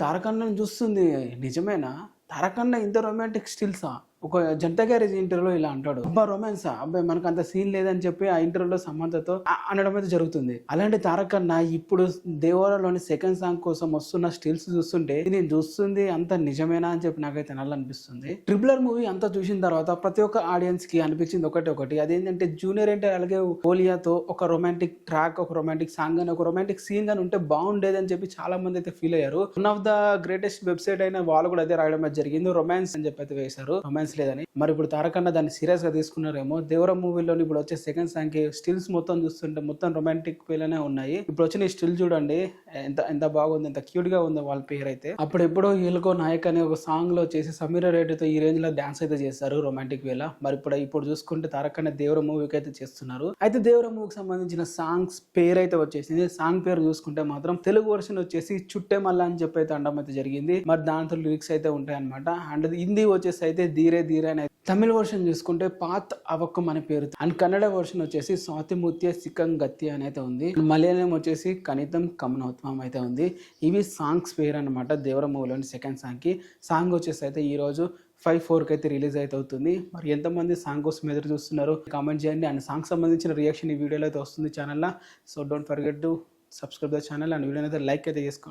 తారకన్నను చూస్తుంది. నిజమేనా? తారకన్న ఇంత రొమాంటిక్ స్టిల్సా? ఒక జంట గ్యారేజ్ ఇంటర్వ్యూలో ఇలా అంటాడు అబ్బా రొమాన్సా అబ్బాయి మనకు అంత సీన్ లేదని చెప్పి ఆ ఇంటర్వ్యూలో సమంతతో అనడం అయితే జరుగుతుంది. అలాంటి తారకన్న ఇప్పుడు దేవరాలోని సెకండ్ సాంగ్ కోసం వస్తున్న స్టిల్స్ చూస్తుంటే నేను చూస్తుంది అంత నిజమేనా అని చెప్పి నాకైతే అనిపిస్తుంది ట్రిపులర్ మూవీ అంతా చూసిన తర్వాత ప్రతి ఒక్క ఆడియన్స్కి అనిపించింది ఒకటి ఒకటి. అదేంటంటే జూనియర్ అంటే అలాగే ఓలియాతో ఒక రొమాంటిక్ ట్రాక్ ఒక రొమాంటిక్ సాంగ్ అని ఒక రొమాంటిక్ సీన్ గాని ఉంటే బాగుండేది అని చెప్పి చాలా మంది అయితే ఫీల్ అయ్యారు. One of the greatest website అయిన వాళ్ళు కూడా అదే రాయడం జరిగింది రొమాన్స్ అని చెప్పి అయితే వేశారు. రొమాన్స్ లేదని మరి ఇప్పుడు తారకన్న దాన్ని సీరియస్గా తీసుకున్నారేమో. దేవర మూవీలో ఇప్పుడు వచ్చే సెకండ్ సాంగ్కి స్టిల్స్ మొత్తం చూస్తుంటే మొత్తం రొమాంటిక్ వేలోనే ఉన్నాయి. ఇప్పుడు వచ్చిన స్టిల్ చూడండి ఎంత ఎంత బాగుంది ఎంత క్యూట్గా ఉంది వాళ్ళ పేరు అయితే అప్పుడు ఎప్పుడో ఈలకో నాయక్ అనే ఒక సాంగ్లో చేసి సమీర రెడ్డితో ఈ రేంజ్లో డాన్స్ అయితే చేశారు రొమాంటిక్ వేలా మరి ఇప్పుడు ఇప్పుడు చూసుకుంటే తారకన్న దేవర మూవీకి అయితే చేస్తున్నారు. అయితే దేవర మూవీకి సంబంధించిన సాంగ్స్ పేరు అయితే వచ్చేసింది. సాంగ్ పేరు చూసుకుంటే మాత్రం తెలుగు వర్షన్ వచ్చేసి చుట్టే మల్ల అని చెప్పి అయితే అనడం అయితే జరిగింది. మరి దాంతో లిరిక్స్ అయితే ఉంటాయి అనమాట అండ్ హిందీ వచ్చేసి అయితే ధీరే ధీరే అనే తమిళ వర్షన్ చూసుకుంటే పాత్ అవక్కం అనే పేరు. అండ్ కన్నడ వర్షన్ వచ్చేసి స్వాతిముత్య సిక్కం గత్తి అనేది ఉంది. మలయాళం వచ్చేసి కనితం కమనోత్వం అయితే ఉంది. ఇవి సాంగ్స్ పేరు అనమాట దేవర మూవీలోని సెకండ్ సాంగ్కి. సాంగ్ వచ్చేసి అయితే ఈ రోజు ఫైవ్ ఫోర్కి అయితే రిలీజ్ అయితే అవుతుంది. మరి ఎంతమంది సాంగ్ కోసం ఎదురు చూస్తున్నారు? కామెంట్ చేయండి. అండ్ సాంగ్ సంబంధించిన రియాక్షన్ ఈ వీడియోలో అయితే వస్తుంది ఛానల్లో so don't forget to subscribe the channel and వీడియోని అయితే లైక్ అయితే చేసుకోండి.